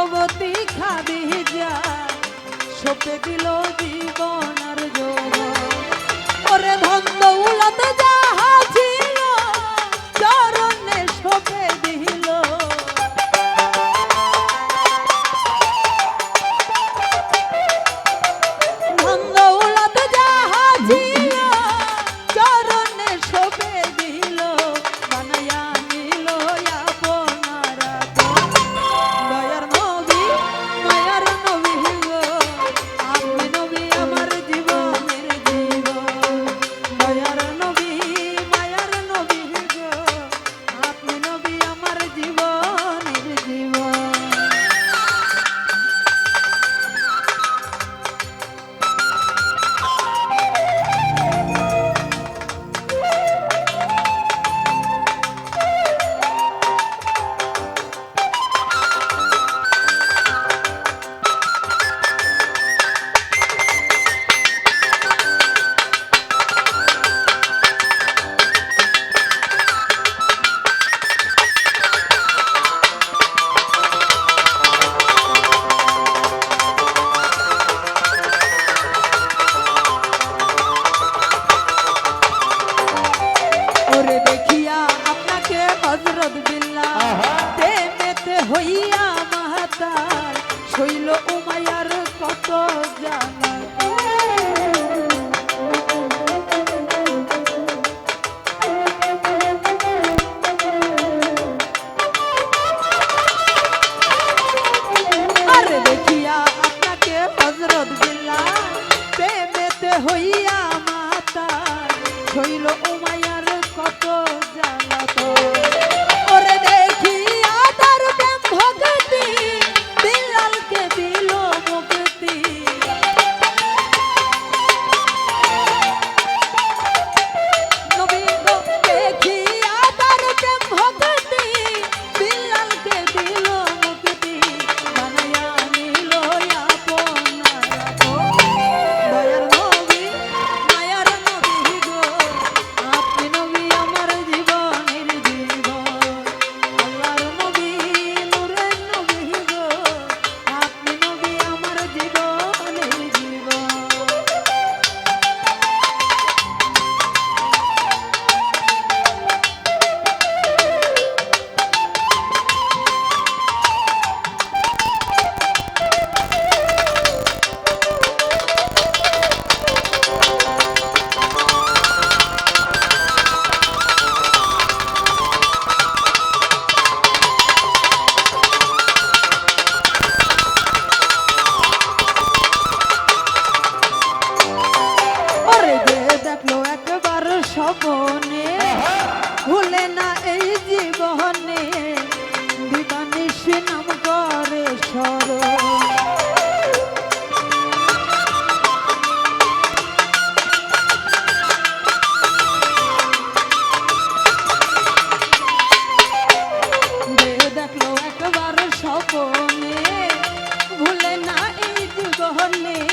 যুবতী খাবি যা সপে দিল জীবন আর যৌবন। ওরে ধন দৌলাতে যা সামনে